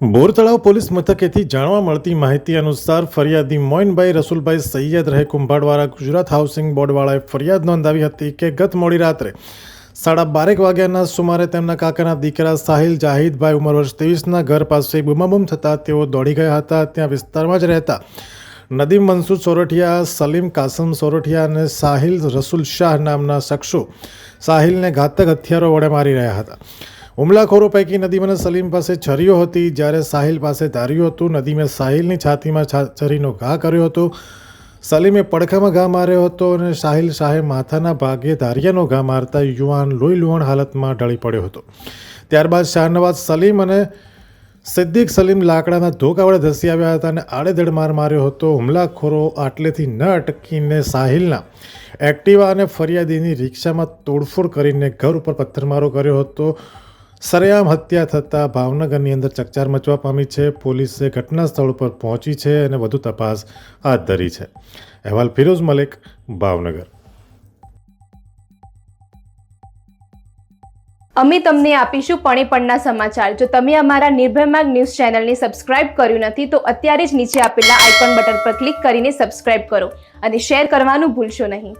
બોર તળાવ પોલીસ મથકેથી જાણવા મળતી માહિતી અનુસાર ફરિયાદી મોઇનભાઈ રસુલભાઈ સૈયદ રહે કુંભાડવાળા ગુજરાત હાઉસિંગ બોર્ડવાળાએ ફરિયાદ નોંધાવી હતી કે ગત મોડી રાત્રે સાડા બારેક વાગ્યાના સુમારે તેમના કાકાના દીકરા સાહિલ જાહિદભાઈ ઉંમર વર્ષ ત્રેવીસના ઘર પાસે બુમાબુમ થતાં તેઓ દોડી ગયા હતા. ત્યાં વિસ્તારમાં જ રહેતા નદીમ મનસુર સોરઠિયા, સલીમ કાસમ સોરઠિયા અને સાહિલ રસુલ શાહ નામના શખ્સો સાહિલને ઘાતક હથિયારો વડે મારી રહ્યા હતા. હુમલાખોરો પૈકી નદીમન સલીમ પાસે છરીઓ હતી. જ્યારે સાહિલ પાસે ધાર્યું હતું, નદીમે સાહિલની છાતીમાં છરીનો ઘા કર્યો હતો. સલીમે પડખામાં ઘા માર્યો હતો અને સાહિલ શાહે માથાના ભાગે ધારિયાનો ઘા મારતા યુવાન લોહી લુહાણ હાલતમાં ઢળી પડ્યો હતો. ત્યારબાદ શાહનવાઝ સલીમ અને સિદ્દીક સલીમ લાકડાના ધોકા વડે ધસી આવ્યા હતા અને આડેધડ માર માર્યો હતો. હુમલાખોરો આટલેથી ન અટકીને સાહિલના એક્ટિવા અને ફરિયાદીની રિક્ષામાં તોડફોડ કરીને ઘર ઉપર પથ્થરમારો કર્યો હતો. સરેઆમ હત્યા થતાં ભાવનગરની અંદર ચકચાર મચવા પામી છે. પોલીસે ઘટના સ્થળ ઉપર પહોંચી છે અને વધુ તપાસ હાથ ધરી છે. અહેવાલ ફિરોઝ મલિક, ભાવનગર. અમે તમને આપીશું પણેપણના સમાચાર. જો તમે અમારા નિર્ભય ન્યૂઝ ચેનલને સબસ્ક્રાઇબ કર્યું નથી, તો અત્યારે જ નીચે આપેલા આઇકોન બટન પર ક્લિક કરીને સબસ્ક્રાઇબ કરો અને શેર કરવાનું ભૂલશો નહીં.